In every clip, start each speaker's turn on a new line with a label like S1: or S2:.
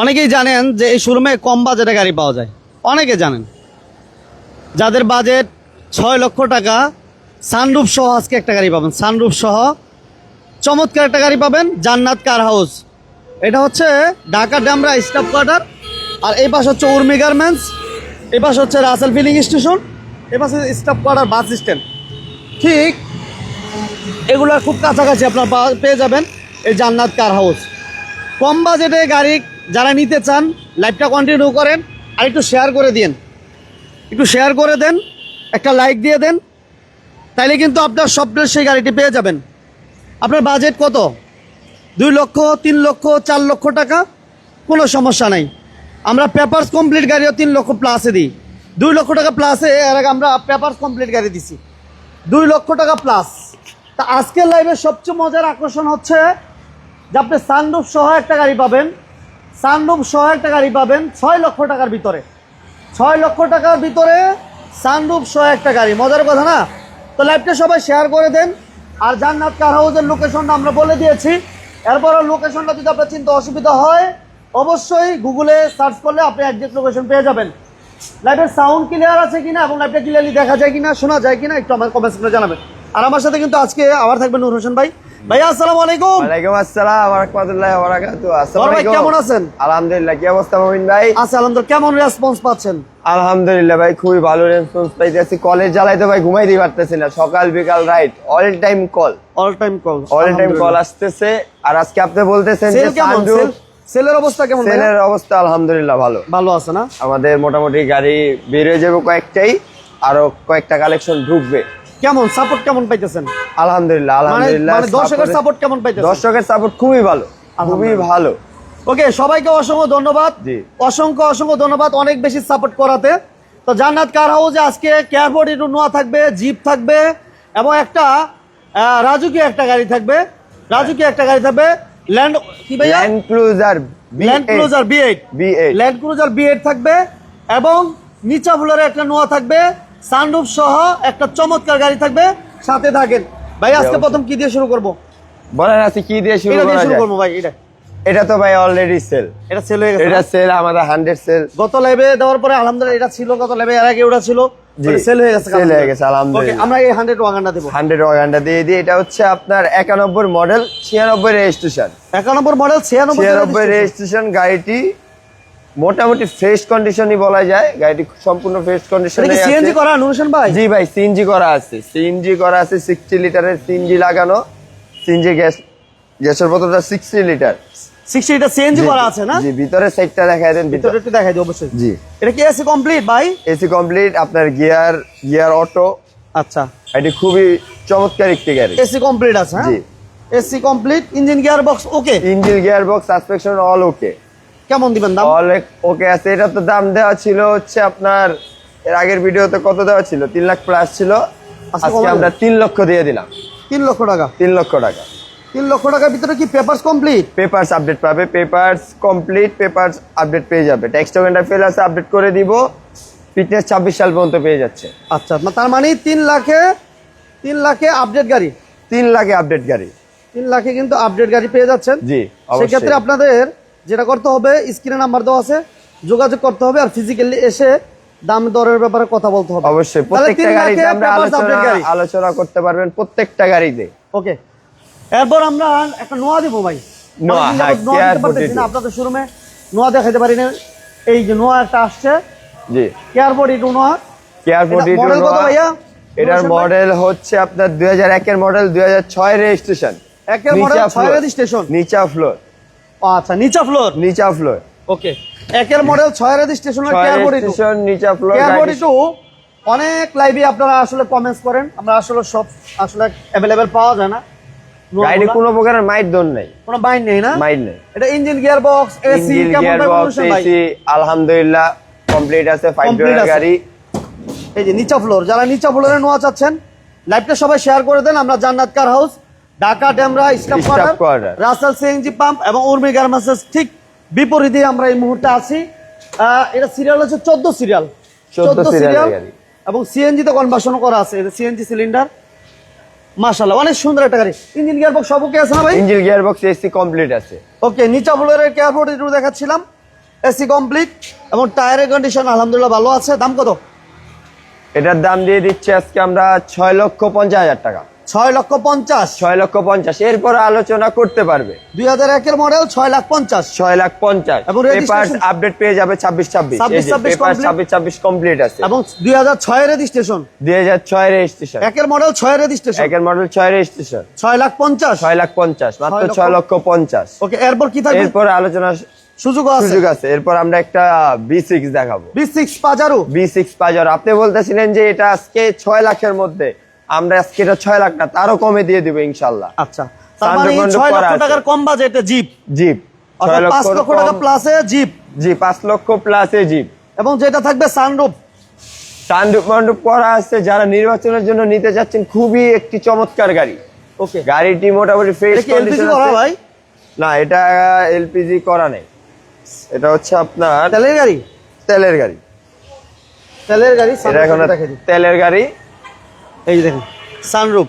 S1: অনেকেই জানেন যে এই শোরুমে কম বাজেটে গাড়ি পাওয়া যায়। অনেকে জানেন। যাদের বাজেট ছয় লক্ষ টাকা সানরুফ সহ আজকে একটা গাড়ি পাবেন। সানরুফ সহ চমৎকার একটা গাড়ি পাবেন, জান্নাত কার হাউস এটা হচ্ছে ঢাকা ড্যামরা স্টাফ কোয়ার্টার। আর এই পাশে হচ্ছে উর্মি গার্মেন্টস। এই পাশে হচ্ছে রাসেল ফিলিং স্টেশন। এই পাশে স্টাফ কোয়ার্টার বাস স্ট্যান্ড। ঠিক এগুলোর খুব কাছাকাছি আপনার পেয়ে যাবেন এই জান্নাত কার হাউস কম বাজেটে গাড়ি যারা নিতে চান লাইভটা কন্টিনিউ করেন আর একটু শেয়ার করে দিন একটু শেয়ার করে দেন, একটা লাইক দিয়ে দেন, তাইলে কিন্তু আপনার স্বপ্নের সেই গাড়িটি পেয়ে যাবেন। আপনার বাজেট কত? দুই লক্ষ, তিন লক্ষ, চার লক্ষ টাকা? কোনো সমস্যা নাই। আমরা পেপারস কমপ্লিট গাড়িও তিন লক্ষ প্লাসে দিই। দুই লক্ষ টাকা প্লাসে এর আগে আমরা পেপারস কমপ্লিট গাড়ি দিছি। দুই লক্ষ টাকা প্লাস তা আজকের লাইভে সবচেয়ে মজার আকর্ষণ হচ্ছে যে আপনি সানরুফ সহ একটা গাড়ি পাবেন। সানরুফ সহ একটা গাড়ি পাবেন ছয় লক্ষ টাকার ভিতরে। ছয় লক্ষ টাকার ভিতরে সানরুফ সহ একটা গাড়ি মজার কথা না? তো লাইভটা সবাই শেয়ার করে দেন। আর জান্নাত কার হাউসের লোকেশনটা আমরা বলে দিয়েছি। এরপরও লোকেশনটা যদি আপনার চিন্তা অসুবিধা হয়, অবশ্যই গুগলে সার্চ করলে আপনি একজ্যাক্ট লোকেশন পেয়ে যাবেন। লাইভের সাউন্ড ক্লিয়ার আছে কিনা এবং লাইভটা ক্লিয়ারলি দেখা যায় কিনা, শোনা যায় কিনা, একটু আমার কমেন্টস করে জানাবেন। আর আমার সাথে কিন্তু আজকে আবার থাকবেন নূর হোসেন ভাই। ভাইয়া আসসালামু আলাইকুম।
S2: ওয়ালাইকুম আসসালাম রাহমাতুল্লাহি ওয়া বারাকাতুহু। আসসালামু
S1: ভাই,
S2: আলাইকুম।
S1: কেমন আছেন?
S2: আলহামদুলিল্লাহ কি অবস্থা মুমিন ভাই?
S1: আচ্ছা আলহামদুলিল্লাহ কেমন রেসপন্স পাচ্ছেন?
S2: আলহামদুলিল্লাহ ভাই খুবই ভালো রেসপন্স পাইতেছি। তো ভাই ঘুমাইতেই পারতেছি না। সকাল বিকাল right. All time call
S1: all time call
S2: all time call আসতেছে। আর আজকে আপনি বলতেছেন যে সানরুফ
S1: সেলের অবস্থা কেমন
S2: সেলের অবস্থা আলহামদুলিল্লাহ ভালো।
S1: ভালো আছে না?
S2: আমাদের মোটামুটি গাড়ি বের হয়ে যাবে কয়েকটাই। আরও কয়েকটা কালেকশন ঢুকবে।
S1: কেমন সাপোর্ট কেমন পাইতেছেন?
S2: আলহামদুলিল্লাহ
S1: মানে
S2: আলহামদুলিল্লাহ
S1: মানে দর্শকের সাপোর্ট কেমন পাইতেছেন?
S2: দর্শকের সাপোর্ট খুবই ভালো খুবই ভালো।
S1: ওকে সবাইকে অসংখ্য ধন্যবাদ।
S2: জি।
S1: অসংখ্য অসংখ্য ধন্যবাদ অনেক বেশি সাপোর্ট করাতে। তো জান্নাত কার হাউসে আজকে কেয়ারবোর্ড একটু নোয়া থাকবে জিপ থাকবে এবং একটা রাজুকি একটা গাড়ি থাকবে। রাজুকি একটা গাড়ি থাকবে ল্যান্ড কি ভাইয়া?
S2: Land Cruiser
S1: Land Cruiser B eight
S2: B eight
S1: Land Cruiser B eight থাকবে এবং নিচা ফুলের একটা নোয়া থাকবে। সানরুফ সহ একটা চমৎকার গাড়ি থাকবে সাথে থাকেন। ভাই আজকে প্রথম কি দিয়ে শুরু করব?
S2: বলেন আছে কি দিয়ে শুরু
S1: এটা দিয়ে
S2: করা
S1: শুরু করব ভাই এটা।
S2: এটা তো ভাই অলরেডি সেল
S1: এটা সেল হয়ে গেছে
S2: এটা সেল আমাদের হান্ড্রেড সেল
S1: গত লাইভে দেওয়ার পরে আলহামদুলিল্লাহ এটা ছিল গত লাইভে এর আগে ওটা ছিল। সেল হয়ে গেছে
S2: sell হয়ে গেছে, আলহামদুলিল্লাহ।
S1: Okay, আমরা এই হান্ড্রেড ওয়াগানটা দেবো।
S2: হান্ড্রেড ওয়াগানটা দিয়ে দিই। এটা হচ্ছে আপনার একানব্বই মডেল ছিয়ানব্বই রেজিস্ট্রেশন
S1: একানব্বই মডেল ছিয়ানব্বই
S2: ছিয়ানব্বই রেজিস্ট্রেশন গাড়িটি মোটামুটি ফ্রেশ কন্ডিশনই বলা যায়। গাড়িটি সম্পূর্ণ ফ্রেশ কন্ডিশনে আছে।
S1: সিএনজি করা নুরসেন ভাই?
S2: জি ভাই সিএনজি করা আছে। সিএনজি করা আছে সিক্সটি লিটারের সিএনজি লাগানো। সিএনজি গ্যাস গ্যাসের বোতলটা sixty litre
S1: sixty litre CNG করা আছে না?
S2: জি ভিতরে সাইডটা দেখাই দেন
S1: ভিতরে একটু দেখাই দিই অবশ্যই।
S2: জি।
S1: এটা কি এসি কমপ্লিট ভাই?
S2: এসি কমপ্লিট আপনার গিয়ার গিয়ার অটো।
S1: আচ্ছা।
S2: এটি খুবই চমৎকার একটি গাড়ি।
S1: এসি কমপ্লিট আছে হ্যাঁ?
S2: জি।
S1: AC complete engine gear box okay
S2: engine gear box suspension all okay
S1: কেমন দিবেন দাম?
S2: অল ওকে আছে। এটা তো দাম দেওয়া ছিল হচ্ছে আপনার এর আগের ভিডিওতে কত দেওয়া ছিল? তিন লাখ প্লাস ছিল।
S1: আজকে
S2: আমরা তিন লক্ষ দিয়ে দিলাম।
S1: তিন লক্ষ টাকা।
S2: তিন লক্ষ টাকা।
S1: তিন লক্ষ টাকার ভিতরে কি পেপারস কমপ্লিট
S2: পেপারস আপডেট পাবে। পেপারস কমপ্লিট পেপারস আপডেট পেয়ে যাবে। ট্যাক্স টোকেনটা ফেল আছে আপডেট করে দিব। ফিটনেস ছাব্বিশ সাল পর্যন্ত পেয়ে যাচ্ছে।
S1: আচ্ছা তার মানে তিন লাখে তিন লাখে আপডেট গাড়ি।
S2: তিন লাখে আপডেট গাড়ি।
S1: তিন লাখে কিন্তু আপডেট গাড়ি পেয়ে যাচ্ছেন।
S2: জি
S1: সেক্ষেত্রে আপনাদের যেটা করতে হবে স্ক্রিনে নাম্বার দেওয়া আছে যোগাযোগ করতে হবে আর ফিজিক্যালি এসে দাম দরের ব্যাপারে কথা বলতে হবে।
S2: অবশ্যই প্রত্যেকটা গাড়িতে আমরা আলোচনা আলোচনা করতে পারবেন প্রত্যেকটা গাড়িতে।
S1: ওকে এরপর আমরা একটা নোয়া দিব ভাই।
S2: নোয়া, হ্যাঁ,
S1: যাবত নোয়া
S2: Kia
S1: দিতে পারতেছি
S2: 42
S1: না আপনাদের শোরুমে। নোয়া দেখাতে পারি না এই যে নোয়া একটা আসছে।
S2: জি।
S1: কেয়ারবোর্ড ইটু নোয়া?
S2: কেয়ার ফোর্টি
S1: model কত ভাইয়া?
S2: এটার মডেল হচ্ছে আপনার দুই হাজার একের মডেল দুই হাজার ছয় রেজিস্ট্রেশন
S1: একের model ছয় registration?
S2: নিচা ফ্লোর
S1: আচ্ছা নিচা ফ্লোর
S2: নিচা ফ্লোর
S1: ওকে একের মডেল ছয় রেজিস্ট্রেশনের
S2: ছয়
S1: কেয়ারবোর্ড ইটু
S2: রেজিস্ট্রেশন নিচা ফ্লোর
S1: কেয়ারবোর্ড ইটু অনেক লাইভে আপনারা আসলে কমেন্টস করেন। আমরা আসলে সব আসলে অ্যাভেলেবেল পাওয়া যায় না।
S2: গাড়ি কোনো প্রকারের মাইট দন নাই।
S1: কোনো বাইন নেই না?
S2: মাইট নেই।
S1: এটা ইঞ্জিন গিয়ার বক্স এসি কেমন
S2: এসি আলহামদুলিল্লাহ কমপ্লিট আছে ফাইভ
S1: আছে।
S2: গাড়ি।
S1: এই যে নিচা ফ্লোর যারা নিচা ফ্লোরে নোয়া চাচ্ছেন লাইভটা সবাই শেয়ার করে দেন। আমরা Jannat car house Dhaka Demra staff quarter Rasel CNG pump এবং উর্মি গার্মেন্টসের ঠিক বিপরীতে আমরা এই মুহূর্তে আছি। এটা সিরিয়াল হচ্ছে চোদ্দ সিরিয়াল
S2: 14 serial এর গাড়ি।
S1: এবং সিএনজি তে কনভার্সন করা আছে সিএনজি সিলিন্ডার মাশাআল্লাহ অনেক সুন্দর একটা গাড়ি। ইঞ্জিন গিয়ার বক্স সব ওকে আছে না ভাই?
S2: Engine gear box AC complete আছে।
S1: ওকে নিচা ফ্লোরের কেয়ারবোর্ড একটু দেখাচ্ছিলাম। এসি কমপ্লিট এবং টায়ারের কন্ডিশন আলহামদুলিল্লাহ ভালো আছে। দাম কত?
S2: এটার দাম দিয়ে দিচ্ছি আজকে আমরা ছয় লক্ষ পঞ্চাশ হাজার টাকা।
S1: ছয় লক্ষ পঞ্চাশ।
S2: ছয় লক্ষ পঞ্চাশ। এরপর আলোচনা করতে পারবে।
S1: দুই হাজার একের মডেল ছয় লাখ পঞ্চাশ।
S2: ছয় লাখ পঞ্চাশ।
S1: এবং
S2: আপডেট পেয়ে যাবে ছাব্বিশ ছাব্বিশ।
S1: 26 26
S2: পেপার
S1: complete।
S2: ছাব্বিশ ছাব্বিশ কমপ্লিট আছে।
S1: এবং দুই হাজার ছয়ের রেজিস্ট্রেশন
S2: দুই হাজার ছয় রেজিস্ট্রেশন
S1: একের মডেল ছয়ের রেজিস্ট্রেশন
S2: একের মডেল ছয় রেজিস্ট্রেশন
S1: ছয় লাখ পঞ্চাশ।
S2: ছয় লাখ পঞ্চাশ মাত্র
S1: ছয় লক্ষ-
S2: পঞ্চাশ।
S1: ওকে এরপর কি থাকবে?
S2: এরপর আলোচনা
S1: সুযোগও আছে।
S2: সুযোগ আছে। এরপর আমরা একটা বি সিক্স দেখাবো।
S1: B six Pajero
S2: B six Pajero আপনি বলতেছিলেন যে এটা আজকে ছয় লাখের মধ্যে। আমরা আজকে এটা ছয় লাখ না তারও কমে দিয়ে দিব ইনশাল্লাহ
S1: আচ্ছা মানে এই
S2: সানরূপ
S1: ছয় লক্ষ টাকার কম বাজেটে জিপ।
S2: জিপ
S1: পাঁচ লক্ষ টাকা প্লাসে জিপ।
S2: জি পাঁচ লক্ষ প্লাসে জিপ।
S1: এবং যেটা থাকবে সানরুপ।
S2: সানরূপ মণ্ডপ করা আছে যারা নির্বাচনের জন্য নিতে যাচ্ছেন খুবই একটি চমৎকার গাড়ি।
S1: ওকে।
S2: গাড়িটি মোটামুটি ফ্রেশ
S1: এটা করা ভাই?
S2: না এটা এলপিজি করা নেই। এটা হচ্ছে আপনার
S1: তেলের গাড়ি?
S2: তেলের গাড়ি।
S1: তেলের গাড়ি।
S2: তেলের গাড়ি।
S1: এই দেখুন সানরুপ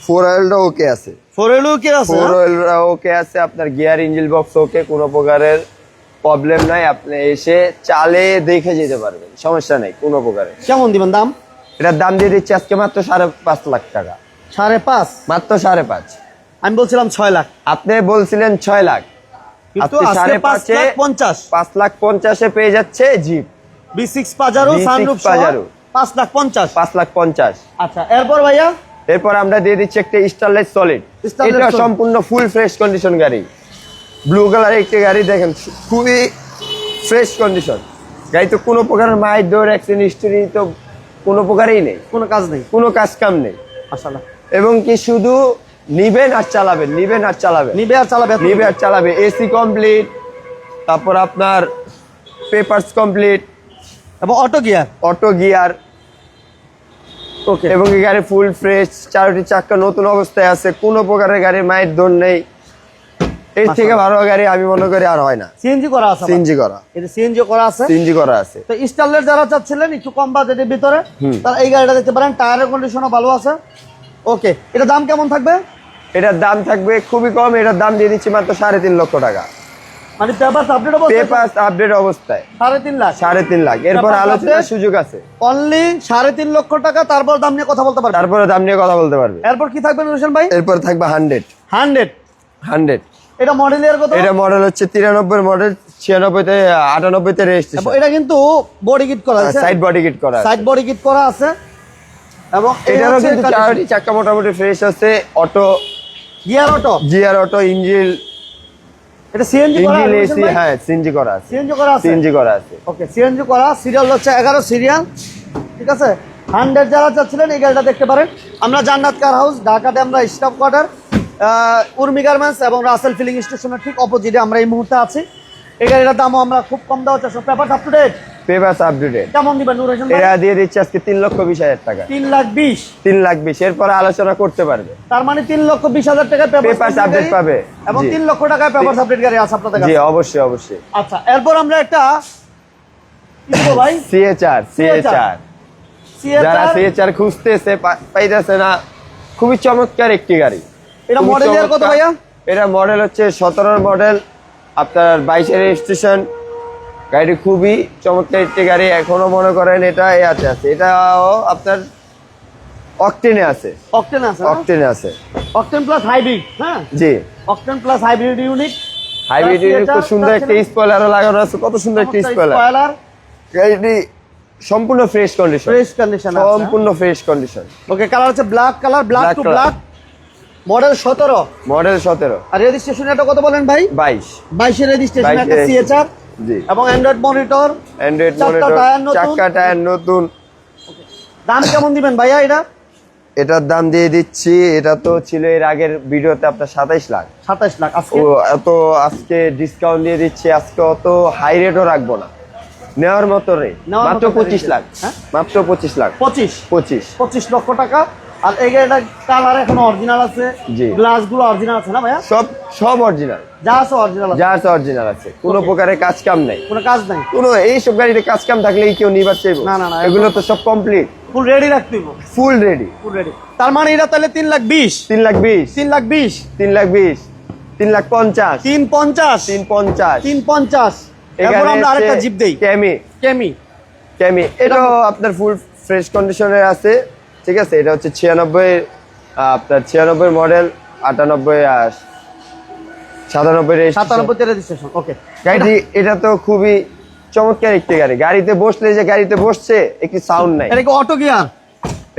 S2: ফোর হুইলটা ওকে আছে।
S1: ফোর হুইলও কি আছে
S2: ফোর হুইলটা ওকে আছে আপনার গিয়ার ইঞ্জিন বক্স ওকে কোনো প্রকারের প্রবলেম নাই আপনি এসে চালে দেখে যেতে পারবেন সমস্যা নেই কোনো প্রকারের।
S1: কেমন দিবেন দাম?
S2: এটার দাম দিয়ে দিচ্ছি আজকে মাত্র সাড়ে পাঁচ লাখ টাকা।
S1: সাড়ে পাঁচ?
S2: মাত্র সাড়ে পাঁচ।
S1: আমি বলছিলাম ছয় লাখ।
S2: আপনি বলছিলেন ছয় লাখ। সাড়ে
S1: পাঁচ পঞ্চাশ।
S2: পাঁচ লাখ পঞ্চাশে পেয়ে যাচ্ছে jeep
S1: B six Pajero
S2: V6
S1: sunroof
S2: Pajero.
S1: পাঁচ লাখ পঞ্চাশ।
S2: পাঁচ লাখ পঞ্চাশ।
S1: আচ্ছা এরপর ভাইয়া?
S2: এরপর আমরা দিয়ে দিচ্ছি একটা স্টারলাইট সলিড এটা সম্পূর্ণ ফুল ফ্রেশ কন্ডিশন গাড়ি। ব্লু কালারের একটি গাড়ি দেখেন খুবই ফ্রেশ কন্ডিশন গাড়ি তো কোনো প্রকারের মায়ের দৌড় অ্যাক্সিডেন্ট হিস্টোরি তো কোনো প্রকারেই নেই।
S1: কোনো কাজ নেই।
S2: কোনো কাজ কাম নেই।
S1: মাশাআল্লাহ।
S2: এবং কি শুধু নিবেন আর চালাবেন নিবেন আর চালাবেন।
S1: নিবে আর চালাবে
S2: নিবে আর চালাবে। এসি কমপ্লিট তারপর আপনার পেপারস কমপ্লিট
S1: এবং অটো গিয়ার
S2: অটো গিয়ার এবং এই গাড়ি ফুল ফ্রেশ চারটি চাক্কা নতুন অবস্থায় আছে কোনো প্রকারের গাড়ির মায়ের দৌড় নেই। এর থেকে ভালো গাড়ি আমি মনে করি আর হয় না।
S1: সিএনজি করা আছে
S2: সিএনজি করা।
S1: এটা সিএনজি করা আছে?
S2: সিএনজি করা আছে।
S1: তো স্টারলেট যারা চাচ্ছিলেন একটু কম বাজেটের ভিতরে তারা এই গাড়িটা দেখতে পারেন টায়ারের কন্ডিশনও ভালো আছে। ওকে এটা দাম কেমন থাকবে?
S2: এটার দাম থাকবে খুবই কম এটার দাম দিয়ে দিচ্ছি মাত্র সাড়ে তিন লক্ষ টাকা।
S1: মানে পেপার আপডেট অবস্থা
S2: পেপার আপডেট অবস্থায়।
S1: সাড়ে তিন লাখ।
S2: সাড়ে তিন লাখ। এরপর আলোচনার সুযোগ আছে।
S1: অনলি সাড়ে তিন লক্ষ টাকা তারপর দাম নিয়ে কথা বলতে পারবেন
S2: তারপরে দাম নিয়ে কথা বলতে পারবে।
S1: এরপর কি থাকবে রোশন ভাই?
S2: এরপর থাকবে হান্ড্রেড
S1: হান্ড্রেড
S2: হান্ড্রেড
S1: এটা মডেল ইয়ার কত?
S2: এটা মডেল হচ্ছে তিরানব্বই মডেল ছিয়ানব্বইতে আটানব্বইতে
S1: এবং
S2: রেজিস্ট্রেশন
S1: এটা কিন্তু বডি কিট করা আছে।
S2: সাইড বডি কিট করা আছে।
S1: সাইড বডি কিট করা আছে। এবং
S2: এটারও কিন্তু চারটি চাক্কা মোটামুটি ফ্রেশ আছে auto
S1: gear auto
S2: GR auto engine
S1: এটা সিএনজি করা
S2: এসি হ্যাঁ সিএনজি করা আছে।
S1: সিএনজি করা আছে?
S2: সিএনজি করা আছে।
S1: ওকে সিএনজি করা সিরিয়াল হচ্ছে এগারো সিরিয়াল ঠিক আছে? হান্ড্রেড যারা চাচ্ছিলেন এই গাড়িটা দেখতে পারেন। আমরা জান্নাত কার হাউস ঢাকাতে আমরা স্টাফ কোয়ার্টার উর্মি গার্মেন্টস এবং রাসেল ফিলিং স্টেশনের ঠিক অপোজিটে আমরা এই মুহূর্তে আছি। এই গাড়িটার দামও আমরা খুব কম দেওয়ার চেষ্টা paper up to date
S2: papers updated
S1: কেমন দিবেন নুর হোসেন?
S2: এরা দিয়ে দিচ্ছে আজকে তিন লক্ষ বিশ হাজার টাকা।
S1: তিন লাখ বিশ?
S2: তিন লাখ বিশ এরপরে আলোচনা করতে পারবে।
S1: তার মানে তিন লক্ষ বিশ হাজার টাকা পেপার
S2: update পাবে।
S1: এবং
S2: জি।
S1: তিন লক্ষ টাকায় পেপার আপডেট গাড়ি আছে আপনাদের
S2: জি অবশ্যই অবশ্যই।
S1: আচ্ছা এরপর আমরা একটা কি ভাই?
S2: সিএচআর সিএচআর যারা
S1: সিএচআর
S2: খুঁজতেছে পাইতেছে না খুবই চমৎকার একটি গাড়ি।
S1: এটা model year কত ভাইয়া?
S2: এটা মডেল হচ্ছে সতেরোর মডেল আপনার বাইশের রেজিস্ট্রেশন গাড়িটি খুবই চমৎকার একটি গাড়ি এখনও মনে করেন এটা এ আছে আছে। এটাও আপনার অকটেনে আছে।
S1: অকটেন আছে
S2: অকটেনে আছে।
S1: অকটেন প্লাস হাইব্রিড হ্যাঁ?
S2: জি।
S1: Octane plus hybrid unit
S2: hybrid
S1: এটা
S2: খুব সুন্দর একটা? স্পয়লারও লাগানো আছে কত সুন্দর একটা স্পয়লার
S1: স্পয়লার
S2: গাড়িটি সম্পূর্ণ ফ্রেশ কন্ডিশন
S1: ফ্রেশ কন্ডিশন
S2: সম্পূর্ণ ফ্রেশ কন্ডিশন
S1: ওকে কালার হচ্ছে black colour black to black model সতেরো।
S2: মডেল সতেরো।
S1: আর রেজিস্ট্রেশন এটা কত বলেন ভাই?
S2: বাইশ।
S1: বাইশের রেজিস্ট্রেশন
S2: 22
S1: একটা সিএচআর
S2: জি।
S1: এবং অ্যান্ড্রয়েড মনিটর
S2: অ্যান্ড্রয়েড মনিটর
S1: নতুন।
S2: টায়ার নতুন।
S1: দাম কেমন দিবেন ভাইয়া এটা?
S2: এটার দাম দিয়ে দিচ্ছি এটা তো ছিল এর আগের ভিডিওতে আপনার সাতাইশ লাখ।
S1: সাতাশ লাখ। আজকে?
S2: এত আজকে ডিসকাউন্ট দিয়ে দিচ্ছি আজকে অত হাই রেটও রাখব না। নেওয়ার মতো
S1: নেওয়ার
S2: মাত্র পঁচিশ লাখ।
S1: হ্যাঁ?
S2: মাত্র পঁচিশ লাখ।
S1: পঁচিশ।
S2: পঁচিশ।
S1: পঁচিশ লক্ষ টাকা। আর গাড়িটা কালার এখন অরিজিনাল আছে। অরিজিনাল আছে না ভাইয়া?
S2: সব সব অরিজিনাল
S1: যা আছে অরিজিনাল
S2: যা আছে অরিজিনাল আছে। কোনো. প্রকারের কাজ কাম নেই।
S1: কোনো কাজ নাই।
S2: কোনো এইসব গাড়িতে কাজ কাম থাকলেই কেউ নিবার চাইব।
S1: না, না, না,
S2: এগুলো তো সব কমপ্লিট
S1: ফুল রেডি রাখতে
S2: ফুল রেডি
S1: ফুল রেডি তার মানে এটা তাহলে তিন লাখ বিশ।
S2: তিন লাখ বিশ।
S1: তিন লাখ বিশ।
S2: তিন লাখ বিশ। তিন লাখ পঞ্চাশ।
S1: তিন পঞ্চাশ।
S2: তিন পঞ্চাশ।
S1: তিন পঞ্চাশ। এরপর আমরা আরেকটা জিপ দেই। কেমি
S2: আপনার ফুল ফ্রেশ কন্ডিশনের আছে। ঠিক আছে? এটা হচ্ছে ছিয়ানব্বই আপনার ছিয়ানব্বই মডেল আটানব্বই আর সাতানব্বই।
S1: সাতানব্বই রেজিস্ট্রেশন ওকে
S2: গাড়িটি এটা তো খুবই চমৎকার একটি গাড়ি। গাড়িতে বসলে যে গাড়িতে বসছে একটি সাউন্ড নাই।
S1: এটা কি অটো গিয়ার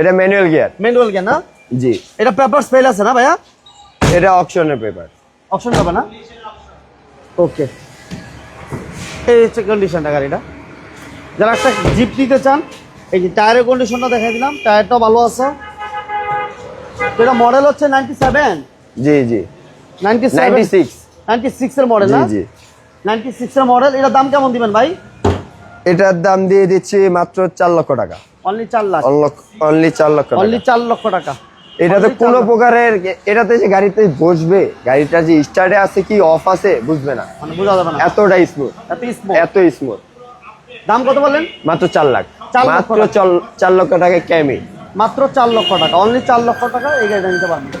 S2: এটা ম্যানুয়াল গিয়ার
S1: ম্যানুয়াল গিয়ার না?
S2: জি।
S1: এটা পেপার ফেল আছে না ভাইয়া?
S2: এটা অপশনের পেপার
S1: অপশন পাবে না? ওকে এই হচ্ছে কন্ডিশনটা গাড়িটা। যারা একটা জিপ নিতে চান এই যে টায়ারের কন্ডিশনটা দেখাই দিলাম টায়ারটাও ভালো আছে। এটা মডেল হচ্ছে নাইনটি সেভেন
S2: জি জি।
S1: নাইনটি
S2: নাইনটি সিক্স
S1: নাইনটি সিক্সের মডেল
S2: জি
S1: না?
S2: জি।
S1: নাইনটি সিক্সের মডেল এটার দাম কেমন দিবেন ভাই?
S2: এটার দাম দিয়ে দিচ্ছি মাত্র চার লক্ষ টাকা।
S1: অনলি চার লাখ।
S2: অনলি চার লক্ষ টাকা।
S1: অনলি চার লক্ষ টাকা।
S2: এটা তো
S1: Only চার
S2: কোনো। প্রকারের এটাতে যে গাড়িতে বসবে গাড়িটা যে স্টার্টে আছে কি অফ আছে বুঝবে না।
S1: মানে বোঝা যাবে না।
S2: এতটা স্মুথ
S1: এত স্মুথ
S2: এত স্মুথ
S1: দাম কত বলেন
S2: মাত্র চার লাখ। মাত্র চার লক্ষ টাকা ক্যামি।
S1: মাত্র চার লক্ষ টাকা। অনলি চার লক্ষ টাকা এই গাড়িটা নিতে পারবেন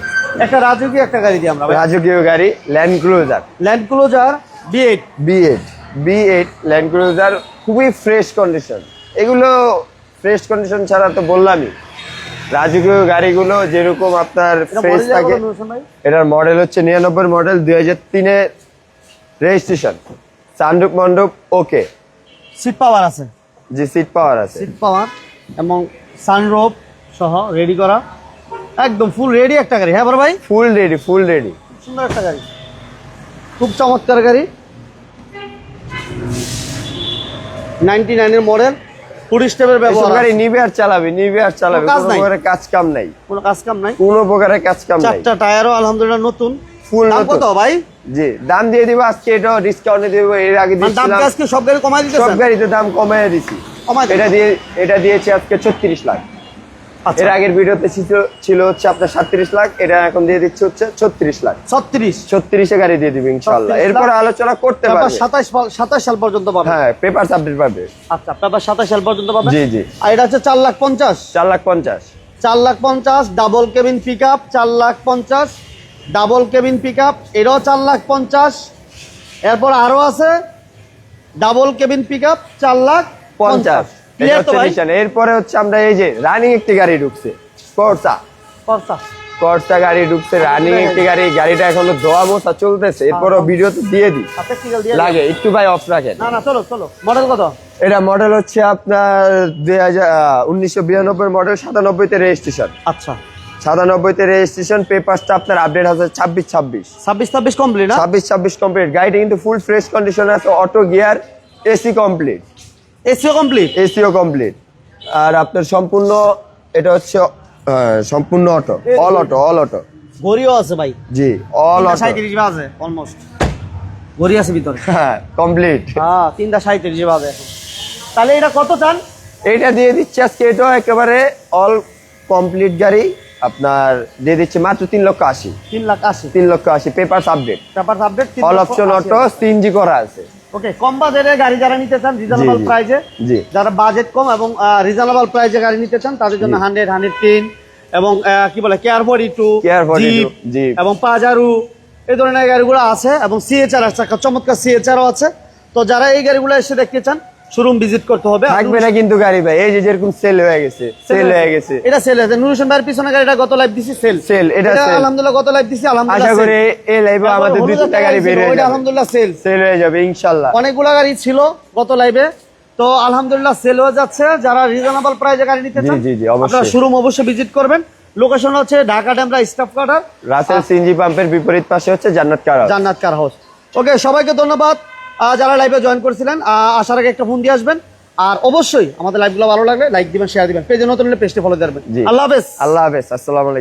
S1: একটা রাজকীয় একটা গাড়ি দিই আমরা
S2: রাজকীয় গাড়ি land cruiser
S1: land cruiser B eight
S2: B eight B eight land cruiser খুবই ফ্রেশ কন্ডিশন এগুলো ফ্রেশ কন্ডিশন ছাড়া তো বললামই। রাজকীয় গাড়িগুলো যেরকম আপনার ফ্রেশ থাকে এটার মডেল হচ্ছে নিরানব্বই মডেল দুই হাজার তিনের রেজিস্ট্রেশন চান্ডুপ মণ্ডপ ওকে
S1: সিট পাওয়ার আছে।
S2: যে সিট পাওয়ার আছে।
S1: সিট পাওয়ার এবং সানরোপ সহ রেডি করা। একদম ফুল রেডি একটা গাড়ি হ্যাঁ ভাই?
S2: ফুল রেডি ফুল রেডি
S1: সুন্দর একটা গাড়ি। খুব চমৎকার গাড়ি। নাইনটি নাইনের মডেল ফুড স্টেপের ব্যবহার
S2: গাড়ি নিবে আর চালাবে নিবে আর চালাবে
S1: কোনো
S2: প্রকারের কাজ কাম নাই।
S1: কোনো কাজ কাম নাই।
S2: কোনো প্রকারের কাজ কাম নাই।
S1: চারটা টায়ারও আলহামদুলিল্লাহ নতুন।
S2: ফুল
S1: দাম কত ভাই?
S2: জি দাম দিয়ে দিব আজকে এটাও ডিসকাউন্টে দিব এর আগে
S1: মানে দাম আজকে সব গাড়ি কমাই
S2: সব গাড়িতে দাম কমায় দিছি। এটা দিয়ে এটা দিয়েছি আজকে ছত্রিশ লাখ।
S1: আচ্ছা।
S2: এর আগের ভিডিওতে ছিল- ছিল হচ্ছে আপনার সাতত্রিশ লাখ এটা এখন দিয়ে দিচ্ছে হচ্ছে ছত্রিশ লাখ।
S1: ছত্রিশ?
S2: ছত্রিশে গাড়ি দিয়ে দিবি ইনশাল্লাহ
S1: 36
S2: এরপর আলোচনা করতে পারবে।
S1: সাতাশ সাতাশ সাল পর্যন্ত পাবে।
S2: হ্যাঁ পেপার আপডেট পাবে।
S1: আচ্ছা তারপর সাতাশ সাল পর্যন্ত পাবে?
S2: জি, জি।
S1: আর এটা হচ্ছে চার লাখ পঞ্চাশ।
S2: চার লাখ পঞ্চাশ।
S1: চার লাখ পঞ্চাশ ডাবল কেবিন পিক আপ চার লাখ পঞ্চাশ। ডাবল কেবিন পিক আপ এটাও চার লাখ পঞ্চাশ। এরপর আরও আছে ডাবল কেবিন পিক আপ চার লাখ
S2: পঞ্চাশ। এরপরে হচ্ছে আমরা এই যে রানিং একটি গাড়ি ঢুকছে কর্সা
S1: পঞ্চাশ
S2: কর্সা গাড়ি ঢুকছে রানিং একটি গাড়ি গাড়িটা এখনও ধোয়া মোছা চলতেছে। এরপরও ভিডিওতে দিয়ে দিই। লাগে একটু ভাই অফ রাখেন।
S1: না না চলো চলো। মডেল কত?
S2: এটা মডেল হচ্ছে আপনার দুই হাজার উনিশশো বিরানব্বই মডেল সাতানব্বইতে রেজিস্ট্রেশন
S1: আচ্ছা।
S2: সাতানব্বইতে রেজিস্ট্রেশন পেপারসটা আপনার আপডেট আছে ছাব্বিশ ছাব্বিশ
S1: ছাব্বিশ ছাব্বিশ কমপ্লিট
S2: ছাব্বিশ ছাব্বিশ কমপ্লিট গাড়িটা কিন্তু ফুল ফ্রেশ কন্ডিশন আছে অটো গিয়ার এসি কমপ্লিট
S1: এসিও কমপ্লিট
S2: এসিও কমপ্লিট আর আপনার সম্পূর্ণ এটা হচ্ছে সম্পূর্ণ auto all auto all auto
S1: ঘড়িও আছে ভাই।
S2: জি অল অটো
S1: সাঁত্রিশ বাজে অলমোস্ট ঘড়ি আছে ভিতরে।
S2: হ্যাঁ কমপ্লিট
S1: হ্যাঁ তিনটা সাঁত্রিশ বাজে তাহলে এটা কত চান?
S2: এইটা দিয়ে দিচ্ছে আজকে এটাও একেবারে অল কমপ্লিট গাড়ি। আপনার দিয়ে দিচ্ছে মাত্র তিন লক্ষ আশি।
S1: তিন লাখ আশি।
S2: তিন লক্ষ আশি paper update
S1: paper update
S2: all option auto CNG করা আছে।
S1: ওকে কম বাজেটের গাড়ি যারা নিতে চান রিজনেবল
S2: জি।
S1: প্রাইজে যারা বাজেট কম এবং রিজনেবল প্রাইজে গাড়ি নিতে চান তাদের জন্য হান্ড্রেড হান্ড্রেড টেন এবং কি বলে কেয়ার ফরি টু
S2: Care 42, Jeep।
S1: এবং পাজারু এই ধরনের গাড়িগুলো আছে এবং সিএচআর আছে চমৎকার সিএচআরও আছে। তো যারা এই গাড়িগুলো এসে দেখতে চান শোরুম ভিজিট করতে হবে।
S2: থাকবে না কিন্তু গাড়ি ভাই এই যে যেরকম সেল হয়ে গেছে সেল হয়ে গেছে।
S1: এটা সেল আছে নুর হোসেন ভাইয়ের পিছনে গাড়িটা গত লাইভ দিছি সেল
S2: সেল এটা।
S1: আলহামদুলিল্লাহ গত লাইভ দিছি
S2: আশা করি এই লাইভে আমাদের দুই তিনটা গাড়ি বের হয়ে যাবে।
S1: আলহামদুলিল্লাহ সেল
S2: সেল হয়ে যাবে
S1: অনেকগুলো গাড়ি ছিল গত লাইভে তো আলহামদুলিল্লাহ সেল হয়ে যাচ্ছে। যারা রিজনেবল প্রাইজে গাড়ি নিতে চান
S2: জি, জি, অবশ্যই।
S1: আপনারা শোরুম অবশ্যই ভিজিট করবেন। লোকেশন হচ্ছে Dhaka Demra staff quarter
S2: Rasel CNG পাম্পের বিপরীত পাশে হচ্ছে জান্নাত কার হাউস
S1: জান্নাত কার হাউস ওকে সবাইকে ধন্যবাদ। যারা লাইভে জয়েন করেছিলেন আহ, আসার আগে একটা ফোন দিয়ে আসবেন। আর অবশ্যই আমাদের লাইভগুলো ভালো লাগলে লাইক দিবেন শেয়ার দিবেন। পেজে নতুন হলে পেজটি ফলো
S2: দিবেন
S1: আল্লাহ হাফেজ।
S2: আল্লাহ হাফেজ। আসসালামু আলাইকুম।